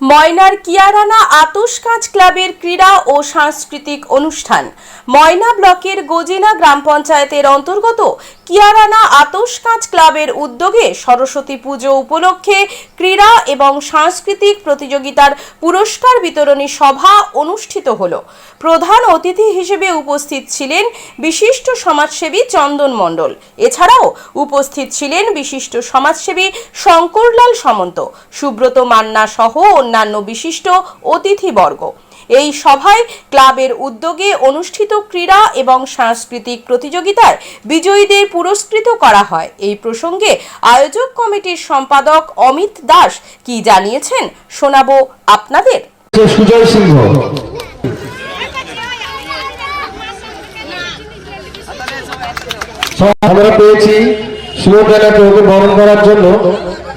ময়নার কিয়ারানা আতসকাঁচ ক্লাবের ক্রীড়া ও সাংস্কৃতিক অনুষ্ঠান। ময়না ব্লকের গোজিনা গ্রাম পঞ্চায়েতের অন্তর্গত কিয়ারানা আতস কাঁচ ক্লাবের উদ্যোগে সরস্বতী পুজো উপলক্ষে ক্রীড়া এবং সাংস্কৃতিক প্রতিযোগিতার পুরস্কার বিতরণী সভা অনুষ্ঠিত হল। প্রধান অতিথি হিসেবে উপস্থিত ছিলেন বিশিষ্ট সমাজসেবী চন্দন মণ্ডল। এছাড়াও উপস্থিত ছিলেন বিশিষ্ট সমাজসেবী শঙ্করলাল সামন্ত, সুব্রত মান্না সহ অন্যান্য বিশিষ্ট অতিথিবর্গ। এই সভায় ক্লাবের উদ্যোগে অনুষ্ঠিত ক্রীড়া এবং সাংস্কৃতিক প্রতিযোগিতায় বিজয়ীদের পুরস্কৃত করা হয়। এই প্রসঙ্গে আয়োজক কমিটির সম্পাদক অমিত দাস কি জানিয়েছেন শোনাবো আপনাদের। আমরা পেয়েছি। বরণ করার জন্য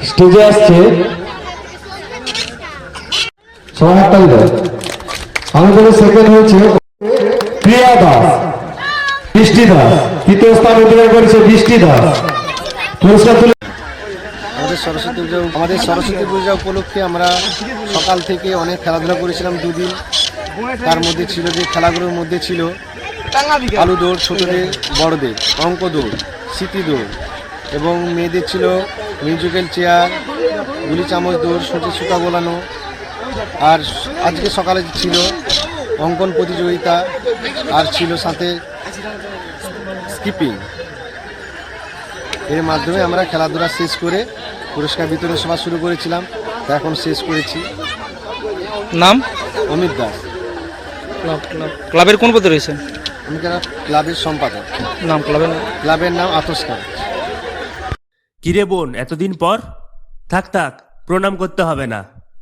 স্টেজে আসছে। সবাই দাও আমাদের সেকেন্ড হয়েছে প্রিয়া দাস, বৃষ্টি দাস তৃতীয় স্থান অধিকার করেছে বৃষ্টি দাস। পুরস্কার তুলে আমাদের সরস্বতী পূজা, আমাদের সরস্বতী পূজা উপলক্ষে আমরা সকাল থেকে অনেক খেলাধুলা করেছিলাম দুদিন। তার মধ্যে ছিল যে খেলাগুলোর মধ্যে ছিল আলু দৌড় ছোটদের বড়দের অঙ্ক দৌড় স্মৃতি দৌড় এবং মেয়েদের ছিল মিউজিক্যাল চেয়ার, গুলি চামচ দৌড়, সূচি, সুতা গোলানো আর আজকে সকালে ছিল অঙ্কন প্রতিযোগিতা আর ছিল সাথে স্কিপিং। এর মাধ্যমে আমরা খেলাধুলা শেষ করে পুরস্কার বিতরণ সভা শুরু করেছিলাম তা এখন শেষ করেছি। নাম? অমিত দাস। Club club. ক্লাবের কোন পদে রয়েছেন? আমি ক্লাবের সম্পাদক। নাম ক্লাবের নাম? ক্লাবের নাম আতস্কার কিরে বোন এতদিন পর? থাক থাক প্রণাম করতে হবে না।